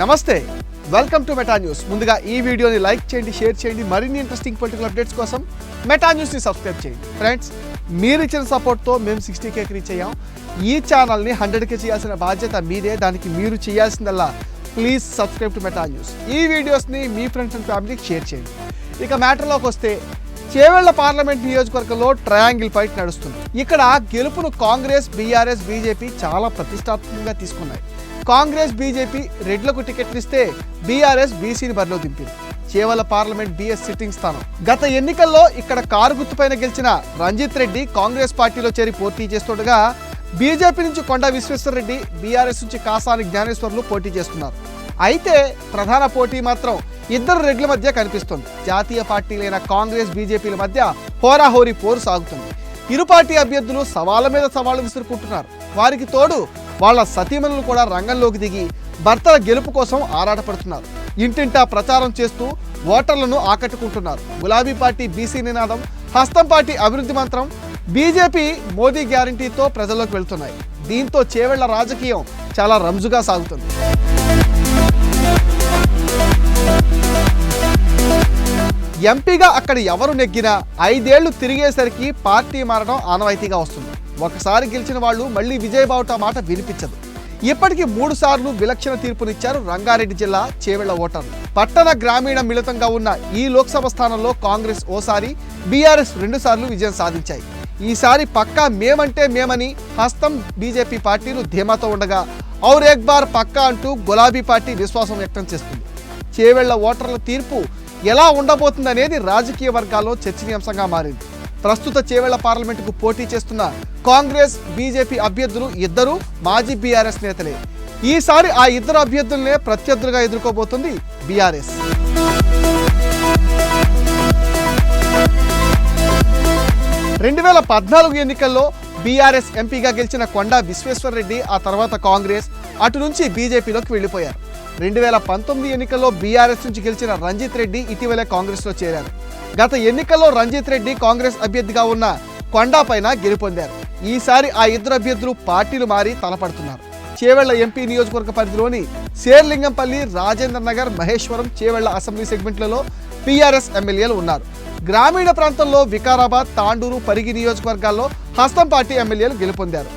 నమస్తే. Welcome to Meta news ముందుగా ఈ వీడియోని లైక్ చేయండి షేర్ చేయండి. మరిన్ని ఇంట్రెస్టింగ్ పొలిటికల్ అప్డేట్స్ కోసం మెటా న్యూస్ని సబ్స్క్రైబ్ చేయండి. ఫ్రెండ్స్ మీరు ఇచ్చిన సపోర్ట్తో మేము సిక్స్టీ కేకి రీచ్ అయ్యాం. ఈ ఛానల్ని హండ్రెడ్కి చేయాల్సిన బాధ్యత మీదే. దానికి మీరు చేయాల్సిందల్లా please subscribe to Meta news ఈ వీడియోస్ని మీ ఫ్రెండ్స్ అండ్ ఫ్యామిలీకి షేర్ చేయండి. ఇక మ్యాటర్లోకి వస్తే చేవెళ్ళ పార్లమెంట్ నియోజకవర్గంలో ట్రయాంగిల్ ఫైట్ నడుస్తుంది. ఇక్కడ గెలుపును కాంగ్రెస్ బీఆర్ఎస్ బీజేపీ చాలా ప్రతిష్టాత్మకంగా తీసుకున్నాయి. కాంగ్రెస్ బీజేపీ రెడ్లకు టికెట్లు ఇస్తే బీఆర్ఎస్ బీసీని బరిలో దింపింది. చేవల పార్లమెంట్ బీఎస్ సిట్టింగ్ స్థానం. గత ఎన్నికల్లో ఇక్కడ కారు గుర్తుపైన గెలిచిన రంజిత్ రెడ్డి కాంగ్రెస్ పార్టీలో చేరి పోటీ చేస్తుండగా బీజేపీ నుంచి కొండ విశ్వేశ్వరరెడ్డి బీఆర్ఎస్ నుంచి కాసాని జ్ఞానేశ్వర్లు పోటీ చేస్తున్నారు. అయితే ప్రధాన పోటీ మాత్రం ఇద్దరు రెడ్ల మధ్య కనిపిస్తుంది. జాతీయ పార్టీలైన కాంగ్రెస్ బీజేపీల మధ్య హోరాహోరీ పోరు సాగుతుంది. ఇరు పార్టీ అభ్యర్థులు సవాళ్ళ మీద సవాళ్ళు విసురుకుంటున్నారు. వారికి తోడు వాళ్ళ సతీమణులు కూడా రంగంలోకి దిగి భర్తల గెలుపు కోసం ఆరాటపడుతున్నారు. ఇంటింటా ప్రచారం చేస్తూ ఓటర్లను ఆకట్టుకుంటున్నారు. గులాబీ పార్టీ బీసీ నినాదం హస్తం పార్టీ అభివృద్ధి మంత్రం బీజేపీ మోదీ గ్యారంటీతో ప్రజల్లోకి వెళ్తున్నాయి. దీంతో చేవెళ్ళ రాజకీయం చాలా రంజుగా సాగుతుంది. ఎంపీగా అక్కడ ఎవరు నెగ్గినా ఐదేళ్ళు తిరిగేసరికి పార్టీ మారడం ఆనవాయితీగా వస్తుంది. ఒకసారి గెలిచిన వాళ్ళు మళ్ళీ విజయబావుట మాట వినిపించదు. ఇప్పటికీ మూడు సార్లు విలక్షణ తీర్పునిచ్చారు రంగారెడ్డి జిల్లా చేవెళ్ళ ఓటర్లు. పట్టణ గ్రామీణ మిళితంగా ఉన్న ఈ లోక్సభ స్థానంలో కాంగ్రెస్ ఓసారి బీఆర్ఎస్ రెండు సార్లు విజయం సాధించాయి. ఈసారి పక్కా మేమంటే మేమని హస్తం బీజేపీ పార్టీలు ధీమాతో ఉండగా ఔర్ బార్ పక్కా అంటూ గులాబీ పార్టీ విశ్వాసం వ్యక్తం చేస్తుంది. చేవెళ్ళ ఓటర్ల తీర్పు ఎలా ఉండబోతుందనేది రాజకీయ వర్గాల్లో చర్చనీయాంశంగా మారింది. ప్రస్తుత చేవేళ్ళ పార్లమెంటుకు పోటీ చేస్తున్న కాంగ్రెస్ బీజేపీ అభ్యర్థులు ఇద్దరు మాజీ బీఆర్ఎస్ నేతలే. ఈసారి ఆ ఇద్దరు అభ్యర్థులనే ప్రత్యర్థులుగా ఎదుర్కోబోతుంది బీఆర్ఎస్. రెండు వేల పద్నాలుగు ఎన్నికల్లో బీఆర్ఎస్ ఎంపీగా గెలిచిన కొండా విశ్వేశ్వరరెడ్డి ఆ తర్వాత కాంగ్రెస్ అటు నుంచి బీజేపీలోకి వెళ్ళిపోయారు. రెండు వేల పంతొమ్మిది ఎన్నికల్లో బీఆర్ఎస్ నుంచి గెలిచిన రంజిత్ రెడ్డి ఇటీవలే కాంగ్రెస్లో చేరారు. గత ఎన్నికల్లో రంజిత్ రెడ్డి కాంగ్రెస్ అభ్యర్థిగా ఉన్న కొండా పైన గెలుపొందారు. ఈసారి ఆ ఇద్దరు అభ్యర్థులు పార్టీలు మారి తలపడుతున్నారు. చేవెళ్ళ ఎంపీ నియోజకవర్గ పరిధిలోని శేర్లింగంపల్లి రాజేంద్ర నగర్ మహేశ్వరం చేవెళ్ళ అసెంబ్లీ సెగ్మెంట్లలో పీఆర్ఎస్ ఎమ్మెల్యేలు ఉన్నారు. గ్రామీణ ప్రాంతంలో వికారాబాద్ తాండూరు పరిగి నియోజకవర్గాల్లో హస్తం పార్టీ ఎమ్మెల్యేలు గెలుపొందారు.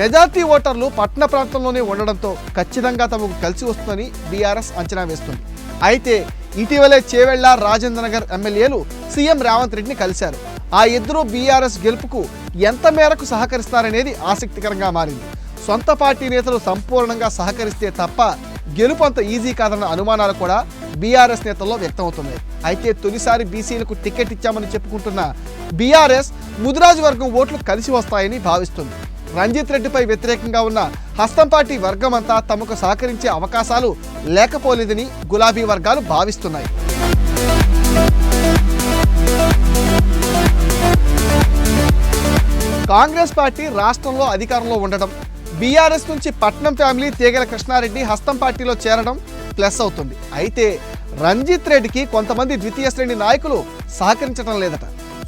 మెజార్టీ ఓటర్లు పట్టణ ప్రాంతంలోనే ఉండడంతో ఖచ్చితంగా తమకు కలిసి వస్తుందని బీఆర్ఎస్ అంచనా వేస్తుంది. అయితే ఇటీవలే చేవెళ్ళ రాజేంద్ర నగర్ ఎమ్మెల్యేలు సీఎం రేవంత్ రెడ్డిని కలిశారు. ఆ ఇద్దరు బీఆర్ఎస్ గెలుపుకు ఎంత మేరకు సహకరిస్తారనేది ఆసక్తికరంగా మారింది. సొంత పార్టీ నేతలు సంపూర్ణంగా సహకరిస్తే తప్ప గెలుపు అంత ఈజీ కాదన్న అనుమానాలు కూడా బీఆర్ఎస్ నేతల్లో వ్యక్తమవుతున్నాయి. అయితే తొలిసారి బీసీలకు టికెట్ ఇచ్చామని చెప్పుకుంటున్న బీఆర్ఎస్ ముదిరాజు వర్గం ఓట్లు కలిసి వస్తాయని భావిస్తుంది. రంజిత్ రెడ్డిపై వ్యతిరేకంగా ఉన్న హస్తం పార్టీ వర్గం అంతా తమకు సహకరించే అవకాశాలు లేకపోలేదని గులాబీ వర్గాలు భావిస్తున్నాయి. కాంగ్రెస్ పార్టీ రాష్ట్రంలో అధికారంలో ఉండడం బీఆర్ఎస్ నుంచి పట్నం ఫ్యామిలీ తీగల కృష్ణారెడ్డి హస్తం పార్టీలో చేరడం ప్లస్ అవుతుంది. అయితే రంజిత్ రెడ్డికి కొంతమంది ద్వితీయ శ్రేణి నాయకులు సహకరించడం లేదట.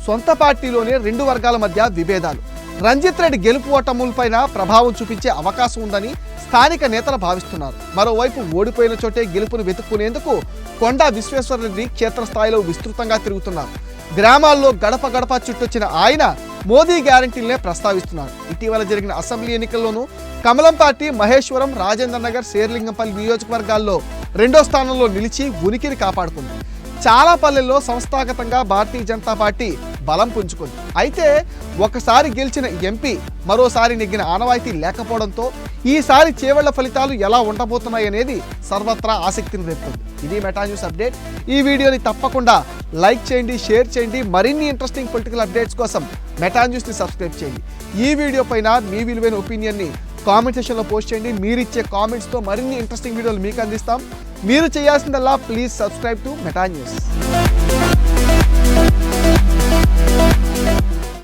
సొంత పార్టీలోనే రెండు వర్గాల మధ్య విభేదాలు. రంజిత్ రెడ్డి గెలుపు ఓటములపైన ప్రభావం చూపించే అవకాశం ఉందని స్థానిక నేతలు భావిస్తున్నారు. మరోవైపు ఓడిపోయిన చోటే గెలుపును వెతుక్కునేందుకు కొండా విశ్వేశ్వరరెడ్డి క్షేత్రస్థాయిలో విస్తృతంగా తిరుగుతున్నారు. గ్రామాల్లో గడప గడప చుట్టొచ్చిన ఆయన మోదీ గ్యారంటీలనే ప్రస్తావిస్తున్నారు. ఇటీవల జరిగిన అసెంబ్లీ ఎన్నికల్లోనూ కమలం పార్టీ మహేశ్వరం రాజేంద్ర నగర్ శేర్లింగంపల్లి నియోజకవర్గాల్లో రెండో స్థానంలో నిలిచి ఉనికిని కాపాడుకుంది. చాలా పల్లెల్లో సంస్థాగతంగా భారతీయ జనతా పార్టీ బలం పుంజుకుంది. అయితే ఒకసారి గెలిచిన ఎంపీ మరోసారి నెగ్గిన ఆనవాయితీ లేకపోవడంతో ఈసారి చేవళ్ళ ఫలితాలు ఎలా ఉండబోతున్నాయనేది సర్వత్రా ఆసక్తిని రేపుతుంది. ఇది మెటా న్యూస్ అప్డేట్. ఈ వీడియోని తప్పకుండా లైక్ చేయండి షేర్ చేయండి. మరిన్ని ఇంట్రెస్టింగ్ పొలిటికల్ అప్డేట్స్ కోసం మెటా న్యూస్ని సబ్స్క్రైబ్ చేయండి. ఈ వీడియో పైన మీ విలువైన ఒపీనియన్ని కామెంట్ సెషన్లో పోస్ట్ చేయండి. మీరు ఇచ్చే కామెంట్స్తో మరిన్ని ఇంట్రెస్టింగ్ వీడియోలు మీకు అందిస్తాం. మీరు చేయాల్సిందల్లా please subscribe to Meta news.